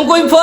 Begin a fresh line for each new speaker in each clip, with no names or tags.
엉코인파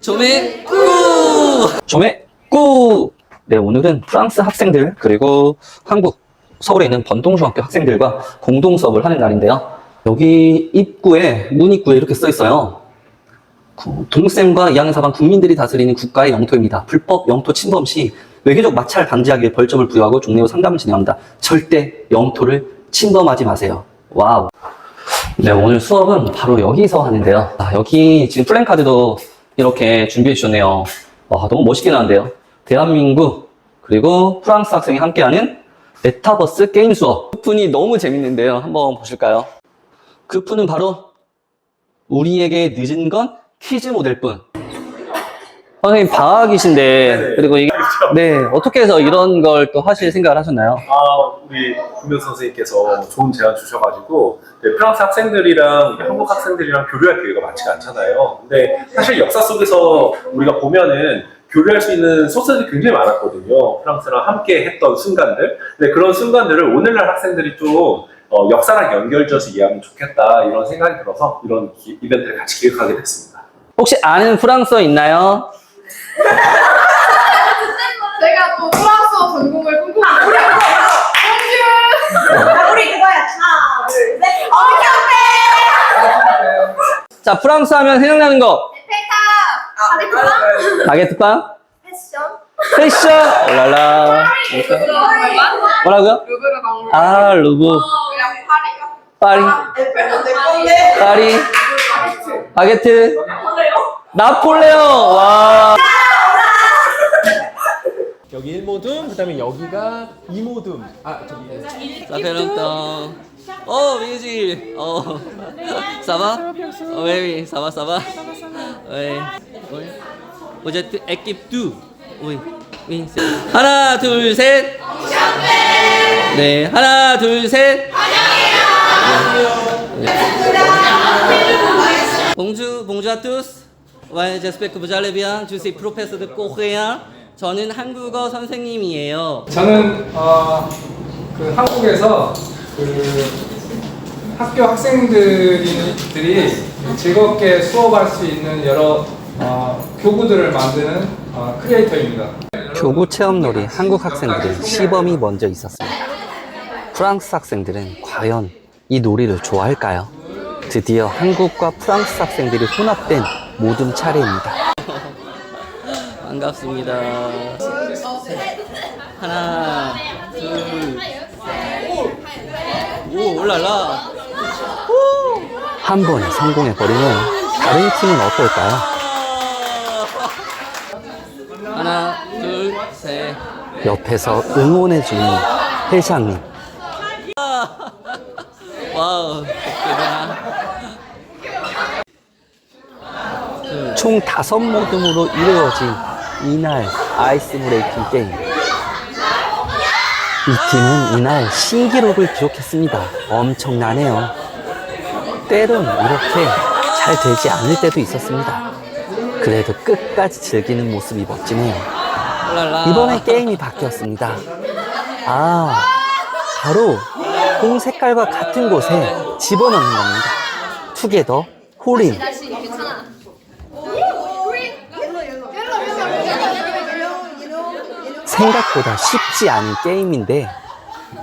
조매 꾸 조매 꾸 네, 오늘은 프랑스 학생들 그리고 한국 서울에 있는 번동중학교 학생들과 공동 수업을 하는 날인데요. 여기 입구에 문 입구에 이렇게 써 있어요. 구- 동생과 2학년 4반 국민들이 다스리는 국가의 영토입니다. 불법 영토 침범 시 외교적 마찰 방지하기 위해 벌점을 부여하고 종례후 상담을 진행합니다. 절대 영토를 침범하지 마세요. 와우. 네, 오늘 수업은 바로 여기서 하는데요. 아, 여기 지금 플랜카드도 이렇게 준비해 주셨네요. 와, 너무 멋있게 나왔는데요. 대한민국, 그리고 프랑스 학생이 함께하는 메타버스 게임 수업. 그 푼이 너무 재밌는데요. 한번 보실까요? 그 푼은 바로 우리에게 늦은 건 퀴즈 모델 뿐. 선생님 방학이신데, 그리고 이게, 네, 어떻게 해서 이런 걸 또 하실 생각을 하셨나요?
아, 우리 김명 선생님께서 좋은 제안 주셔가지고 네, 프랑스 학생들이랑 한국 학생들이랑 교류할 기회가 많지가 않잖아요. 근데 사실 역사 속에서 우리가 보면은 교류할 수 있는 소스들이 굉장히 많았거든요. 프랑스랑 함께 했던 순간들. 근데 그런 순간들을 오늘날 학생들이 좀 어, 역사랑 연결져서 이해하면 좋겠다 이런 생각이 들어서 이런 기- 이벤트를 같이 기획하게 됐습니다.
혹시 아는 프랑스어 있나요?
제가 또 프랑스어 전공을 꿈꾸고 우리
우리 그거야. 하나, 둘, 셋. 어떻게
자, 프랑스 하면 생각나는 거.
페타
바게트빵?
패션?
패션? 올랄라. 뭐라고요?
루브르 박물
아, 루브.
파리.
내 건데.
파리. 바게트. 나폴레옹. 와.
여기 1모둠, 그 다음에 여기가 2모둠. 아, 저기.
Oh. Oh. Oh, oui, oui, ça va, ça va. Oui. Oui. Vous êtes équipe 2. Oui. Oui, c'est 하나, 둘, 셋. 네, 하나, 둘, 셋. 네. Allez bien. Je suis professeur de coréen. 저는 한국어 선생님이에요.
저는 어, 그 한국에서 그 학교 학생들이 즐겁게 수업할 수 있는 여러 어, 교구들을 만드는 어, 크리에이터입니다.
교구 체험놀이 한국 학생들은 시범이 먼저 있었습니다. 프랑스 학생들은 과연 이 놀이를 좋아할까요? 드디어 한국과 프랑스 학생들이 혼합된 모든 차례입니다. 반갑습니다. 하나, 둘, 오, 올라라. 한 번에 성공해버리면 다른 팀은 어떨까요? 하나, 둘, 셋. 옆에서 응원해주는 회장님. 와우, 대단하. 총 다섯 모둠으로 이루어진 이날 아이스 브레이킹 게임. 이 팀은 이날 신기록을 기록했습니다. 엄청나네요. 때론 이렇게 잘 되지 않을 때도 있었습니다. 그래도 끝까지 즐기는 모습이 멋지네요. 이번에 게임이 바뀌었습니다. 아, 바로 공 색깔과 같은 곳에 집어넣는 겁니다. 투게더 홀인.
다시 괜찮아
생각보다 쉽지 않은 게임인데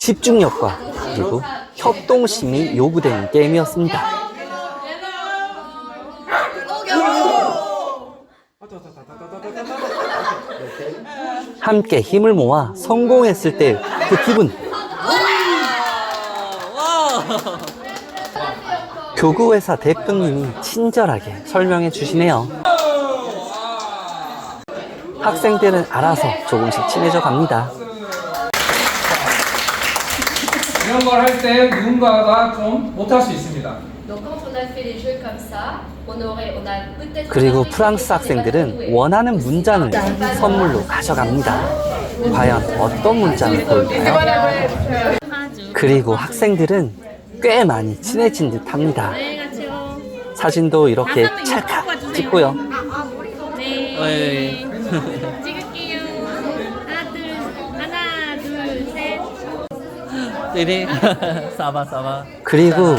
집중력과 그리고 협동심이 요구되는 게임이었습니다. 함께 힘을 모아 성공했을 때 그 기분. 교구회사 대표님이 친절하게 설명해 주시네요. 학생들은 알아서 조금씩 친해져 갑니다.
이런 걸 할 때 누군가가 좀 못할 수 있습니다.
그리고 프랑스 학생들은 원하는 문장을 선물로 가져갑니다. 과연 어떤 문장을 고를까요? 그리고 학생들은 꽤 많이 친해진 듯 합니다. 사진도 이렇게 찰칵 찍고요. 네.
찍을게요. 하나 둘 하나 둘 셋.
띠리 싸봐 싸봐. 그리고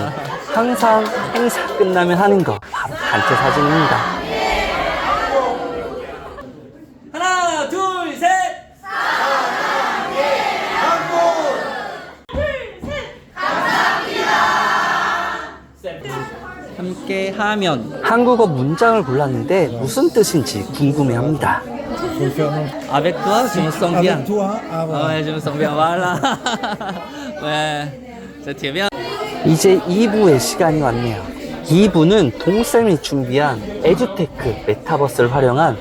항상 행사 끝나면 하는 거 바로 단체 사진입니다.
함께 하면 한국어 문장을 골랐는데 무슨 뜻인지 궁금해합니다. Avec toi, je me sens bien.
Avec toi, ah, voilà.
Ouais, je me sens bien. Voilà. ouais, c'est très bien. 이제 2부의 시간이 왔네요. 2부는 동쌤이 준비한 에듀테크 메타버스를 활용한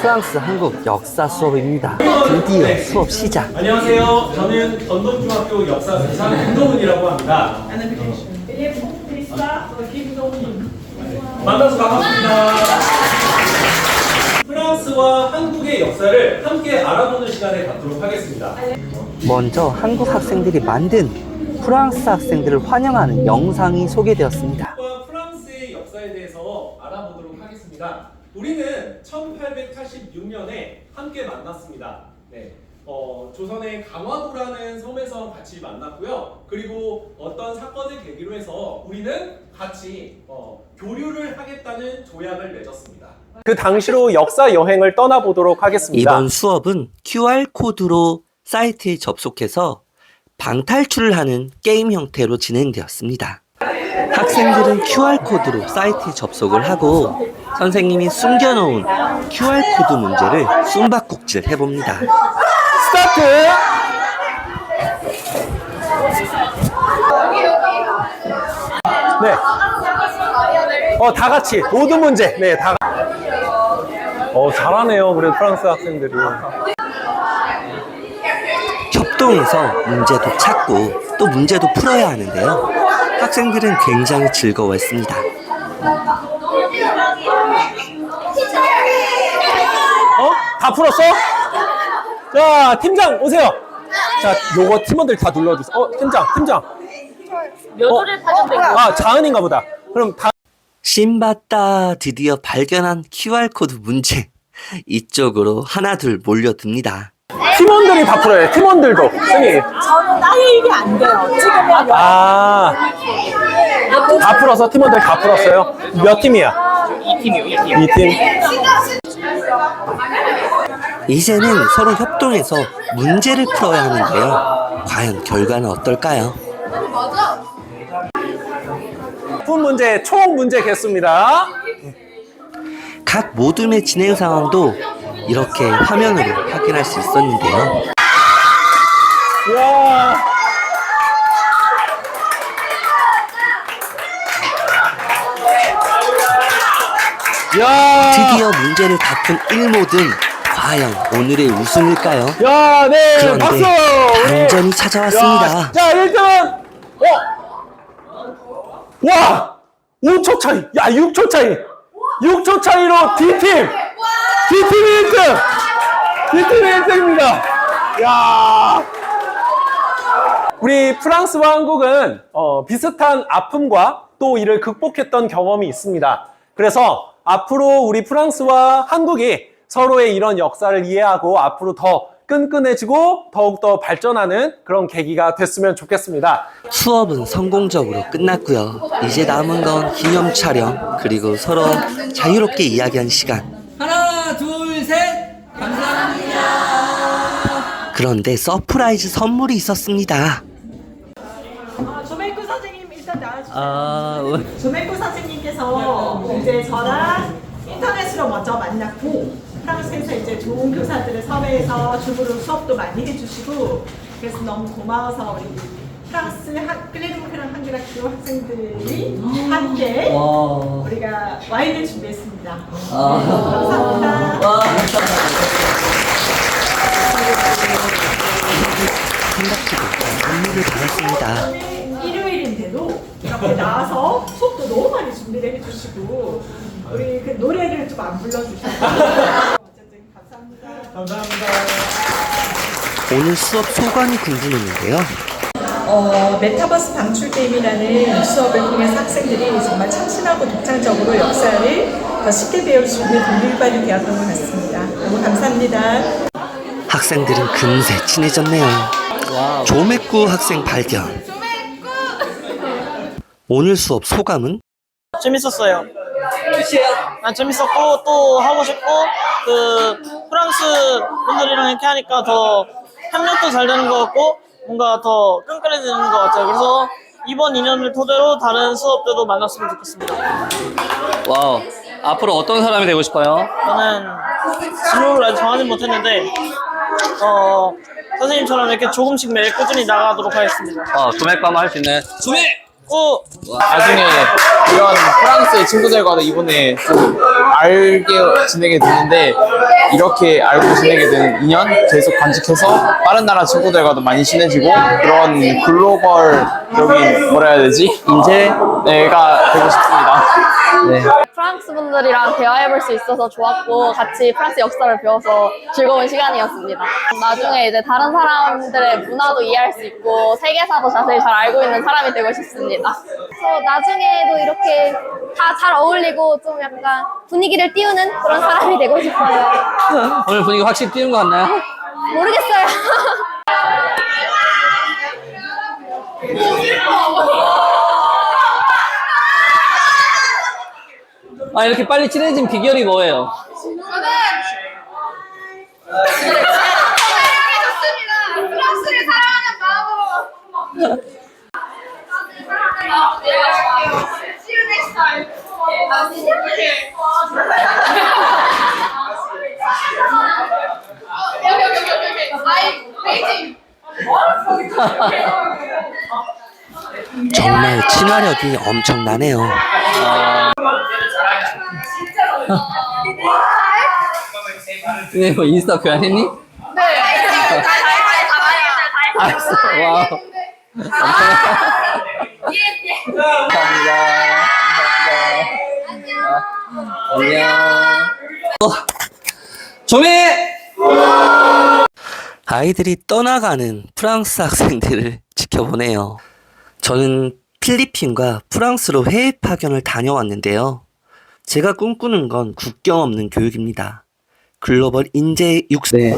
프랑스 한국 역사 수업입니다. 드디어 수업 시작.
안녕하세요. 저는 던동중학교 역사교사 김동훈이라고 합니다. 만나서 반갑습니다. 프랑스와 한국의 역사를 함께 알아보는 시간을 갖도록 하겠습니다.
먼저 한국 학생들이 만든 프랑스 학생들을 환영하는 영상이 소개되었습니다.
프랑스의 역사에 대해서 알아보도록 하겠습니다. 우리는 1886년에 함께 만났습니다. 네. 어, 조선의 강화도라는 섬에서 같이 만났고요. 그리고 어떤 사건을 계기로 해서 우리는 같이 어, 교류를 하겠다는 조약을 맺었습니다. 그 당시로 역사 여행을 떠나보도록 하겠습니다.
이번 수업은 QR코드로 사이트에 접속해서 방탈출을 하는 게임 형태로 진행되었습니다. 학생들은 QR코드로 사이트에 접속을 하고 선생님이 숨겨놓은 QR코드 문제를 숨바꼭질 해봅니다.
스타트! 네. 어, 다 같이. 모든 문제. 네, 다 어, 잘하네요. 우리 프랑스 학생들이.
협동해서 문제도 찾고 또 문제도 풀어야 하는데요. 학생들은 굉장히 즐거워했습니다.
어? 다 풀었어? 자, 팀장 오세요. 자, 요거 팀원들 다 눌러주세요. 어, 팀장, 팀장. 몇 월에 거? 아, 자은인가 보다. 그럼 다
신봤다 드디어 발견한 QR코드 문제 이쪽으로 하나둘 몰려듭니다.
팀원들이 다 풀어요. 팀원들도. 승희.
저는 나의 일이 안 돼요. 찍으면
아. 다 풀어서 팀원들 다 풀었어요. 몇 팀이야? 2팀이요, 2팀. 2팀.
이제는 서로 협동해서 문제를 풀어야 하는데요. 과연 결과는 어떨까요?
푼 문제, 총 문제 개수입니다.
각 모둠의 진행 상황도 이렇게 화면으로 확인할 수 있었는데요.
이야. 야.
드디어 문제를 다푼 1모듬 과연 오늘의 우승일까요?
야, 네.
그런데
박수.
반전이 찾아왔습니다.
야, 자, 1등은 어. 와! 5초 차이. 야, 6초 차이. 6초 차이로 D팀. D팀이 1등. D팀이 1등입니다. 야. 우리 프랑스와 한국은 어, 비슷한 아픔과 또 이를 극복했던 경험이 있습니다. 그래서 앞으로 우리 프랑스와 한국이 서로의 이런 역사를 이해하고 앞으로 더 끈끈해지고 더욱더 발전하는 그런 계기가 됐으면 좋겠습니다.
수업은 성공적으로 끝났고요. 이제 남은 건 기념 촬영 그리고 서로 자유롭게 이야기한 시간.
하나, 둘, 셋. 감사합니다.
그런데 서프라이즈 선물이 있었습니다.
조메코 선생님 일단 나와주세요.
아,
조메코 선생님께서 이제 저랑 인터넷으로 먼저 만났고 프랑스에서 이제 좋은 교사들을 섭외해서 줌으로 수업도 많이 해주시고 그래서 너무 고마워서 우리 프랑스 학- 클레르모크랑 한글학교 학생들이 함께 우리가 와인을 준비했습니다. 감사합니다.
생각지도 못한 선물을 받았습니다.
일요일인데도 이렇게 나와서 수업도 너무 많이 준비를 해주시고 우리 그 노래를 좀 안 불러주셔서 어쨌든 감사합니다.
감사합니다.
오늘 수업 소감이 궁금했는데요.
어, 메타버스 방출 게임이라는 수업을 통해서 학생들이 정말 참신하고 독창적으로 역사를 더 쉽게 배울 수 있는 동기부여이 되었던 것 같습니다. 너무 감사합니다.
학생들은 금세 친해졌네요. 조맥구 학생 발견. 오늘 수업 소감은?
재밌었어요. 난 재밌었고 또 하고 싶고 그 프랑스 분들이랑 이렇게 하니까 더 협력도 잘 되는 것 같고 뭔가 더 끈끈해지는 것 같아요. 그래서 이번 인연을 토대로 다른 수업 때도 만났으면 좋겠습니다.
와우. 앞으로 어떤 사람이 되고 싶어요?
저는 진로를 아직 정하지 못했는데 어 선생님처럼 이렇게 조금씩 매일 꾸준히 나가도록 하겠습니다.
어, 조맥밤 할 수 있는 조맥!
꼭
나중에 이런 프랑스 친구들과도 이번에 좀 알게 지내게 되는데 이렇게 알고 지내게 된 인연 계속 간직해서 다른 나라 친구들과도 많이 친해지고 그런 글로벌적인 뭐라 해야 되지 인재 내가 되고 싶습니다.
네.
프랑스 분들이랑 대화해볼 수 있어서 좋았고 같이 프랑스 역사를 배워서 즐거운 시간이었습니다. 나중에 이제 다른 사람들의 문화도 이해할 수 있고 세계사도 자세히 잘 알고 있는 사람이 되고 싶습니다.
그래서 나중에도 이렇게 다 잘 어울리고 좀 약간 분위기를 띄우는 그런 사람이 되고 싶어요.
오늘 분위기 확실히 띄는 것 같나요?
모르겠어요.
아, 이렇게 빨리 친해진 비결이 뭐예요?
저는 좋습니다. 프랑스를 사랑하는 마음으로. See you next time. I'm waiting.
정말 친화력이 엄청나네요.
네, 뭐 인스타 교환했니?
네.
알았어. 와. 감사합니다. 감사합니다. 안녕. 어, 조매!
아이들이 떠나가는 프랑스 학생들을 지켜보네요. 저는 필리핀과 프랑스로 해외 파견을 다녀왔는데요. 제가 꿈꾸는 건 국경 없는 교육입니다. 글로벌 인재 육세.
네.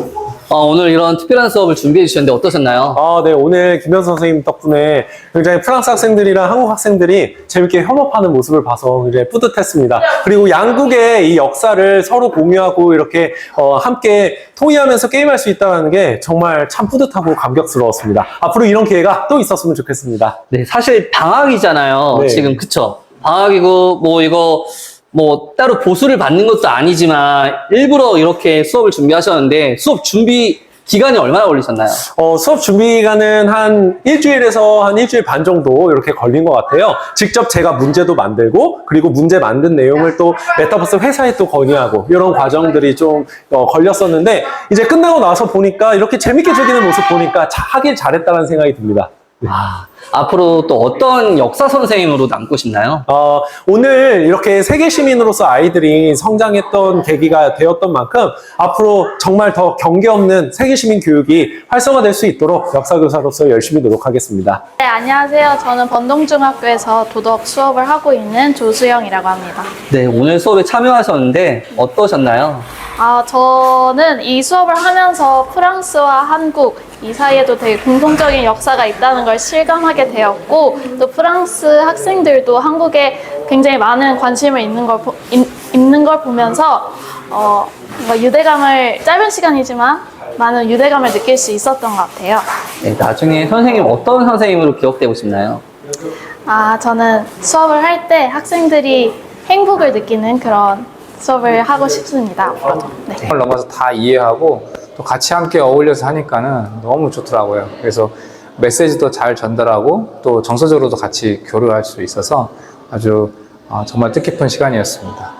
어, 오늘 이런 특별한 수업을 준비해 주셨는데 어떠셨나요?
아, 네. 오늘 김현 선생님 덕분에 굉장히 프랑스 학생들이랑 한국 학생들이 재밌게 협업하는 모습을 봐서 굉장히 뿌듯했습니다. 그리고 양국의 이 역사를 서로 공유하고 이렇게 어, 함께 통일하면서 게임할 수 있다는 게 정말 참 뿌듯하고 감격스러웠습니다. 앞으로 이런 기회가 또 있었으면 좋겠습니다.
네, 사실 방학이잖아요.
네.
지금 그쵸? 방학이고 뭐 이거 뭐 따로 보수를 받는 것도 아니지만 일부러 이렇게 수업을 준비하셨는데 수업 준비 기간이 얼마나 걸리셨나요?
어, 수업 준비 기간은 한 일주일에서 한 일주일 반 정도 이렇게 걸린 것 같아요. 직접 제가 문제도 만들고, 그리고 문제 만든 내용을 또 메타버스 회사에 또 건의하고, 이런 과정들이 좀 어, 걸렸었는데, 이제 끝나고 나서 보니까 이렇게 재밌게 즐기는 모습 보니까 자, 하길 잘했다는 생각이 듭니다.
아, 앞으로 또 어떤 역사 선생님으로 남고 싶나요?
어, 오늘 이렇게 세계 시민으로서 아이들이 성장했던 계기가 되었던 만큼 앞으로 정말 더 경계 없는 세계 시민 교육이 활성화될 수 있도록 역사 교사로서 열심히 노력하겠습니다.
네, 안녕하세요. 저는 번동중학교에서 도덕 수업을 하고 있는 조수영이라고 합니다.
네, 오늘 수업에 참여하셨는데 어떠셨나요?
아, 저는 이 수업을 하면서 프랑스와 한국 이 사이에도 되게 공통적인 역사가 있다는 걸 실감하게 되었고 또 프랑스 학생들도 한국에 굉장히 많은 관심을 있는 걸, 보, 있, 있는 걸 보면서 어, 유대감을 짧은 시간이지만 많은 유대감을 느낄 수 있었던 것 같아요.
네, 나중에 선생님 어떤 선생님으로 기억되고 싶나요?
아, 저는 수업을 할 때 학생들이 행복을 느끼는 그런 수업을 하고 싶습니다. 앞으로도. 네.
을 넘어서 다 이해하고 또 같이 함께 어울려서 하니까는 너무 좋더라고요. 그래서 메시지도 잘 전달하고 또 정서적으로도 같이 교류할 수 있어서 아주 어, 정말 뜻깊은 시간이었습니다.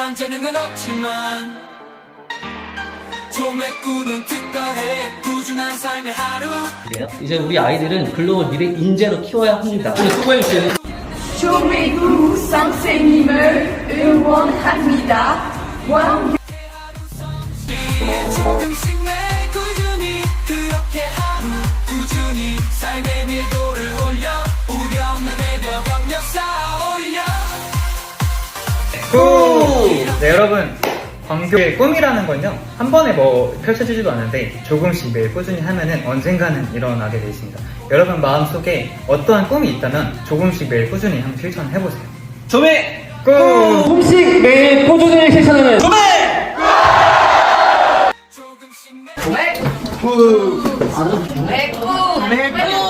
특별한 재능은 없지만 조 조매꾸는 특별해 꾸준한 삶의 하루
이제 우리 아이들은 글로벌 미래 인재로 키워야 합니다. 우리 수고해 주세요.
조매구 선생님을 응원합니다. 왕
네, 여러분. 광교의 꿈이라는 건요, 한 번에 뭐 펼쳐지지도 않는데 조금씩 매일 꾸준히 하면은 언젠가는 일어나게 돼 있습니다. 여러분 마음속에 어떠한 꿈이 있다면 조금씩 매일 꾸준히 한번 실천을 해보세요.
조매
꿈!
조금씩 매일 꾸준히 실천하는 조매
조금씩 매
매구 매구